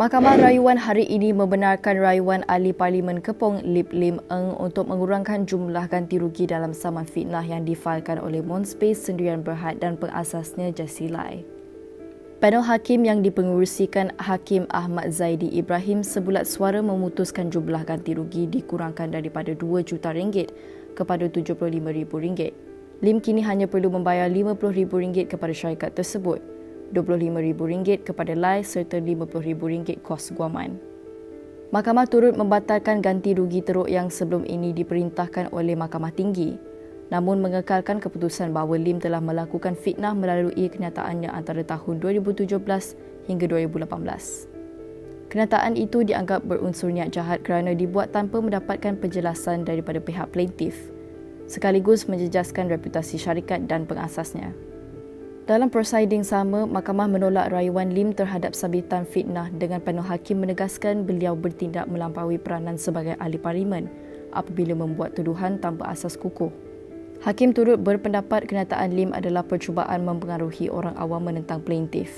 Mahkamah Rayuan hari ini membenarkan rayuan ahli Parlimen Kepong Lip Lim Eng untuk mengurangkan jumlah ganti rugi dalam saman fitnah yang difailkan oleh Monspace Sendirian Berhad dan pengasasnya Jessie Lai. Panel hakim yang dipengurusikan Hakim Ahmad Zaidi Ibrahim sebulat suara memutuskan jumlah ganti rugi dikurangkan daripada 2 juta ringgit kepada 75 ribu ringgit. Lim kini hanya perlu membayar 50 ribu ringgit kepada syarikat tersebut RM25,000 kepada Lai serta RM50,000 kos guaman. Mahkamah turut membatalkan ganti rugi teruk yang sebelum ini diperintahkan oleh Mahkamah Tinggi namun mengekalkan keputusan bahawa Lim telah melakukan fitnah melalui kenyataannya antara tahun 2017 hingga 2018. Kenyataan itu dianggap berunsur niat jahat kerana dibuat tanpa mendapatkan penjelasan daripada pihak plaintiff sekaligus menjejaskan reputasi syarikat dan pengasasnya. Dalam prosiding sama, mahkamah menolak rayuan Lim terhadap sabitan fitnah dengan panel hakim menegaskan beliau bertindak melampaui peranan sebagai ahli parlimen apabila membuat tuduhan tanpa asas kukuh. Hakim turut berpendapat kenyataan Lim adalah percubaan mempengaruhi orang awam menentang plaintiff.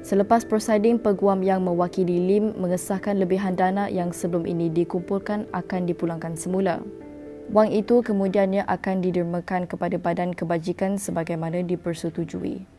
Selepas prosiding, peguam yang mewakili Lim mengesahkan lebihan dana yang sebelum ini dikumpulkan akan dipulangkan semula. Wang itu kemudiannya akan didermakan kepada badan kebajikan sebagaimana dipersetujui.